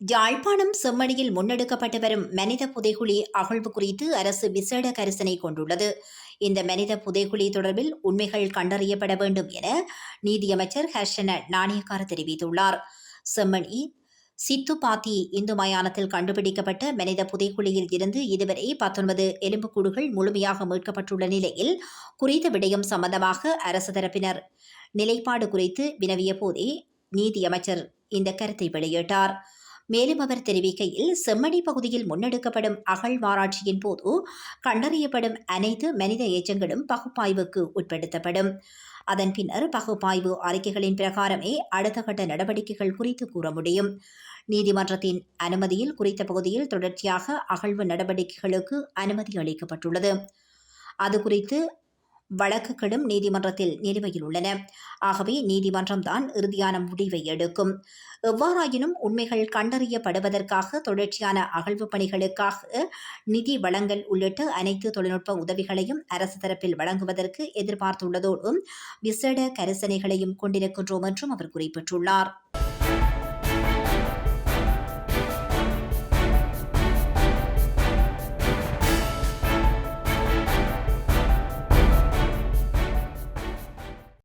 யாழ்ப்பாணம் செம்மணியில் முன்னெடுக்கப்பட்டு வரும் மனித புதைகுழி அகழ்வு குறித்து அரசு விசேட கரிசனை கொண்டுள்ளது. இந்த மனித புதைகுழி தொடர்பில் உண்மைகள் கண்டறியப்பட வேண்டும் என நீதியமைச்சர் ஹர்ஷன நாணயக்கார தெரிவித்துள்ளார். செம்மணி சித்துப்பாத்தி இந்து மயானத்தில் கண்டுபிடிக்கப்பட்ட மனித புதைக்குழியில் இருந்து இதுவரை பத்தொன்பது எலும்புக்கூடுகள் முழுமையாக மீட்கப்பட்டுள்ள நிலையில் குறித்த விடயம் சம்பந்தமாக அரசு தரப்பினர் நிலைப்பாடு குறித்து வினவிய போதே நீதியமைச்சர் இந்த கருத்தை வெளியிட்டார். மேலும் அவர் தெரிவிக்கையில் செம்மணி பகுதியில் முன்னெடுக்கப்படும் அகழ்வாராய்ச்சியின் போது கண்டறியப்படும் அனைத்து மனித எச்சங்களும் பகுப்பாய்வுக்கு உட்படுத்தப்படும். அதன் பின்னர் பகுப்பாய்வு அறிக்கைகளின் பிரகாரமே அடுத்த கட்ட நடவடிக்கைகள் குறித்து கூற முடியும். நீதிமன்றத்தின் அனுமதியில் குறித்த பகுதியில் தொடர்ச்சியாக அகழ்வு நடவடிக்கைகளுக்கு அனுமதி அளிக்கப்பட்டுள்ளது. அது குறித்து வழக்குகளும் நீதிமன்றத்தில் நிலுவையில் உள்ளன. ஆகவே நீதிமன்றம்தான் இறுதியான முடிவை எடுக்கும். எவ்வாறாயினும் உண்மைகள் கண்டறியப்படுவதற்காக தொடர்ச்சியான அகழ்வு பணிகளுக்காக நிதி வழங்கல் உள்ளிட்ட அனைத்து தொழில்நுட்ப உதவிகளையும் அரசு தரப்பில் வழங்குவதற்கு எதிர்பார்த்துள்ளதோடு விசேட கரிசனைகளையும் கொண்டிருக்கின்றோம் என்றும் அவர் குறிப்பிட்டுள்ளார்.